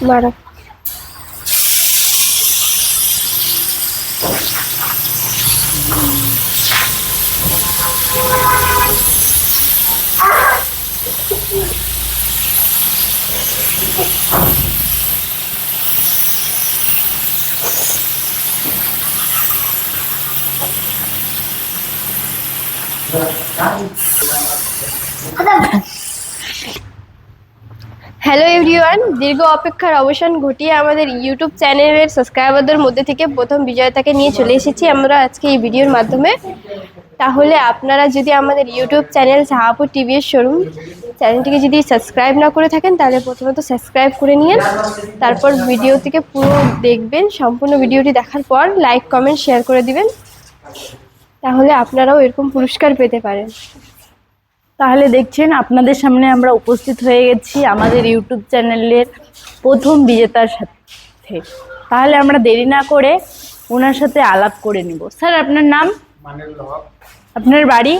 Marap. Adam. Hello everyone, দীর্ঘ অপেক্ষার অবসান ঘটিয়ে আমাদের ইউটিউব চ্যানেলের সাবস্ক্রাইবারদের মধ্যে থেকে প্রথম বিজয়তাকে নিয়ে চলে এসেছি আমরা আজকে এই ভিডিওর মাধ্যমে। তাহলে আপনারা যদি আমাদের YouTube channel Shahapur TVS showroom চ্যানেলটিকে যদি সাবস্ক্রাইব না করে থাকেন, তাহলে প্রথমত সাবস্ক্রাইব করে নিন তারপর ভিডিও থেকে পুরো দেখবেন, সম্পূর্ণ ভিডিওটি দেখার পর লাইক, কমেন্ট, শেয়ার করে দিবেন। তাহলে আপনারাও এরকম পুরস্কার পেতে পারেন। তাহলে দেখছেন আপনাদের সামনে আমরা উপস্থিত হয়ে গেছি আমাদের ইউটিউব চ্যানেলের প্রথম বিজেতার সাথে। তাহলে আমরা দেরি না করে ওনার সাথে আলাপ করে নিব। স্যার আপনার নাম? আপনার বাড়ি?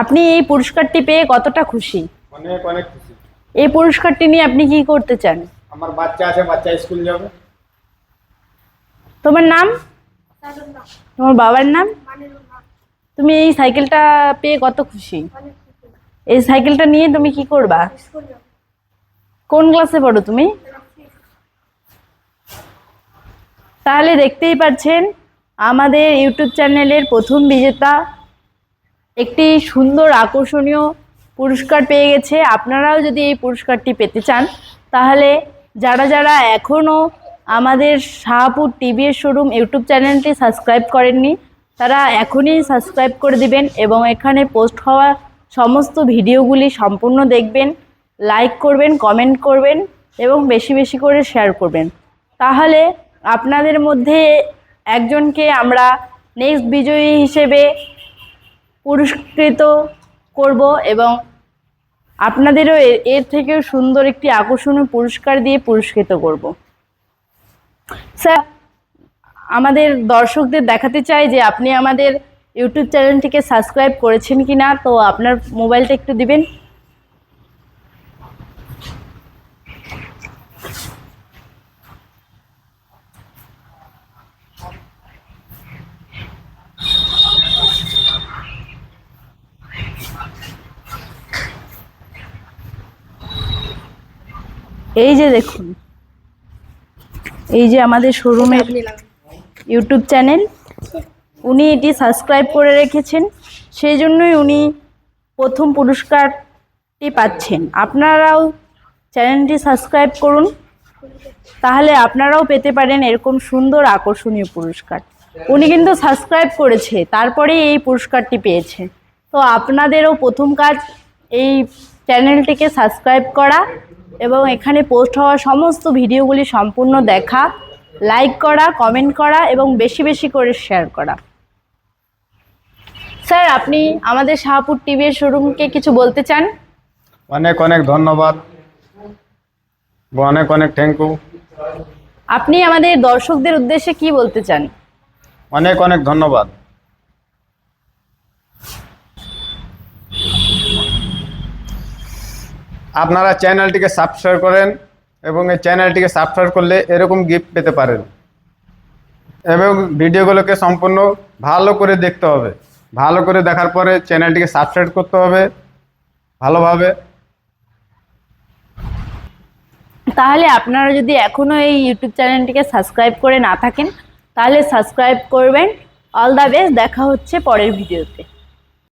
আপনি এই পুরস্কারটি পেয়ে কতটা খুশি? অনেক অনেক খুশি। এই পুরস্কারটি নিয়ে আপনি কি করতে চান? আমার বাচ্চা আছে বাচ্চা স্কুল যাবে। তোমার নাম? তোমার বাবার নাম? তুমি এই সাইকেলটা পেয়ে কত খুশি? এই সাইকেলটা নিয়ে তুমি কি করবা? কোন ক্লাসে পড়ো তুমি? তাহলে দেখতেই পাচ্ছেন আমাদের ইউটিউব চ্যানেলের প্রথম বিজেতা একটি সুন্দর আকর্ষণীয় পুরস্কার পেয়ে গেছে। আপনারাও যদি এই পুরস্কারটি পেতে চান, তাহলে যারা যারা এখনও আমাদের শাহপুর টিভিএস শোরুম ইউটিউব চ্যানেলটি সাবস্ক্রাইব করেননি তারা এখনই সাবস্ক্রাইব করে দিবেন এবং এখানে পোস্ট হওয়া সমস্ত ভিডিওগুলি সম্পূর্ণ দেখবেন লাইক করবেন কমেন্ট করবেন এবং বেশি বেশি করে শেয়ার করবেন। তাহলে আপনাদের মধ্যে একজনকে আমরা নেক্সট বিজয়ী হিসেবে পুরস্কৃত করব এবং আপনাদেরও এর থেকেও সুন্দর একটি আকর্ষণীয় পুরস্কার দিয়ে পুরস্কৃত করব। স্যার আমাদের দর্শকদের দেখাতে চাই যে আপনি আমাদের ইউটিউব চ্যানেলটিকে সাবস্ক্রাইব করেছেন কি না তো আপনার মোবাইলটা একটু দিবেন। এই যে দেখুন, এই যে আমাদের শোরুমের ইউটিউব চ্যানেল। উনি এটি সাবস্ক্রাইব করে রেখেছেন। সেই জন্যই উনি প্রথম পুরস্কারটি পাচ্ছেন। আপনারাও চ্যানেলটি সাবস্ক্রাইব করুন। তাহলে আপনারাও পেতে পারেন এরকম সুন্দর আকর্ষণীয় পুরস্কার। উনি কিন্তু সাবস্ক্রাইব করেছে, তারপরেই এই পুরস্কারটি পেয়েছে। তো আপনাদেরও প্রথম কাজ এই চ্যানেলটিকে সাবস্ক্রাইব করা এবং এখানে পোস্ট হওয়া সমস্ত ভিডিওগুলি সম্পূর্ণ দেখা। লাইক করা কমেন্ট করা এবং বেশি বেশি করে শেয়ার করা। স্যার আপনি আমাদের শাহপুর টিভির শোরুমকে কিছু বলতে চান? অনেক অনেক ধন্যবাদ। অনেক অনেক থ্যাংক ইউ আপনি আমাদের দর্শকদের উদ্দেশ্যে কি বলতে চান? অনেক অনেক ধন্যবাদ। আপনারা চ্যানেলটিকে সাবস্ক্রাইব করেন। এবং এই চ্যানেলটিকে সাবস্ক্রাইব করলে এরকম গিফট পেতে পারেন। এবং ভিডিওগুলোকে সম্পূর্ণ ভালো করে দেখতে হবে। ভালো করে দেখার পরে চ্যানেলটিকে সাবস্ক্রাইব করতে হবে ভালোভাবে। তাহলে আপনারা যদি এখনও এই ইউটিউব চ্যানেলটিকে সাবস্ক্রাইব করে না থাকেন, তাহলে সাবস্ক্রাইব করবেন। অল দ্য বেস্ট দেখা হচ্ছে পরের ভিডিওতে